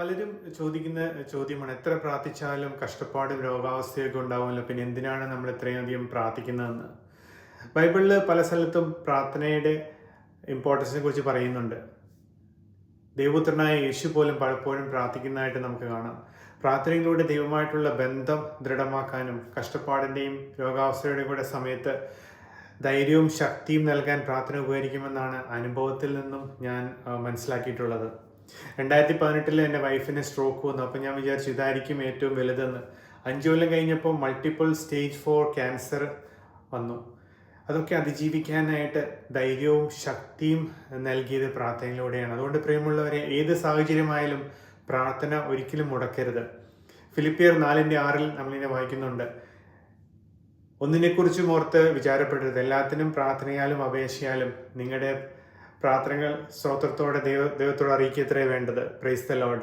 പലരും ചോദിക്കുന്ന ചോദ്യമാണ് എത്ര പ്രാർത്ഥിച്ചാലും കഷ്ടപ്പാടും രോഗാവസ്ഥയൊക്കെ ഉണ്ടാവുമല്ലോ പിന്നെ എന്തിനാണ് നമ്മൾ ഇത്രയും അധികം പ്രാർത്ഥിക്കുന്നതെന്ന്? ബൈബിളിൽ പല സ്ഥലത്തും പ്രാർത്ഥനയുടെ ഇമ്പോർട്ടൻസിനെ കുറിച്ച് പറയുന്നുണ്ട്. ദൈവപുത്രനായ യേശു പോലും പലപ്പോഴും പ്രാർത്ഥിക്കുന്നതായിട്ട് നമുക്ക് കാണാം. പ്രാർത്ഥനയിലൂടെ ദൈവമായിട്ടുള്ള ബന്ധം ദൃഢമാക്കാനും കഷ്ടപ്പാടിന്റെയും രോഗാവസ്ഥയുടെയും കൂടെ സമയത്ത് ധൈര്യവും ശക്തിയും നൽകാൻ പ്രാർത്ഥന ഉപകരിക്കുമെന്നാണ് അനുഭവത്തിൽ നിന്നും ഞാൻ മനസ്സിലാക്കിയിട്ടുള്ളത്. രണ്ടായിരത്തി പതിനെട്ടിൽ എന്റെ വൈഫിന് സ്ട്രോക്ക് വന്നു. അപ്പോൾ ഞാൻ വിചാരിച്ചു ഇതായിരിക്കും ഏറ്റവും വലുതെന്ന്. അഞ്ചു കൊല്ലം കഴിഞ്ഞപ്പോൾ മൾട്ടിപ്പിൾ സ്റ്റേജ് ഫോർ ക്യാൻസർ വന്നു. അതൊക്കെ അതിജീവിക്കാനായിട്ട് ധൈര്യവും ശക്തിയും നൽകിയത് പ്രാർത്ഥനയിലൂടെയാണ്. അതുകൊണ്ട് പ്രിയമുള്ളവരെ ഏത് സാഹചര്യമായാലും പ്രാർത്ഥന ഒരിക്കലും മുടക്കരുത്. ഫിലിപ്പിയർ നാലിന്റെ ആറിൽ നമ്മളിങ്ങനെ വായിക്കുന്നുണ്ട്. ഒന്നിനെക്കുറിച്ചും ഓർത്ത് വിചാരപ്പെടരുത്. എല്ലാത്തിനും പ്രാർത്ഥനയാലും അപേക്ഷയാലും നിങ്ങളുടെ പ്രാർത്ഥനകൾ സ്തോത്രത്തോടെ ദൈവ ദൈവത്തോട് അറിയിക്കത്രേ വേണ്ടത്. Praise the load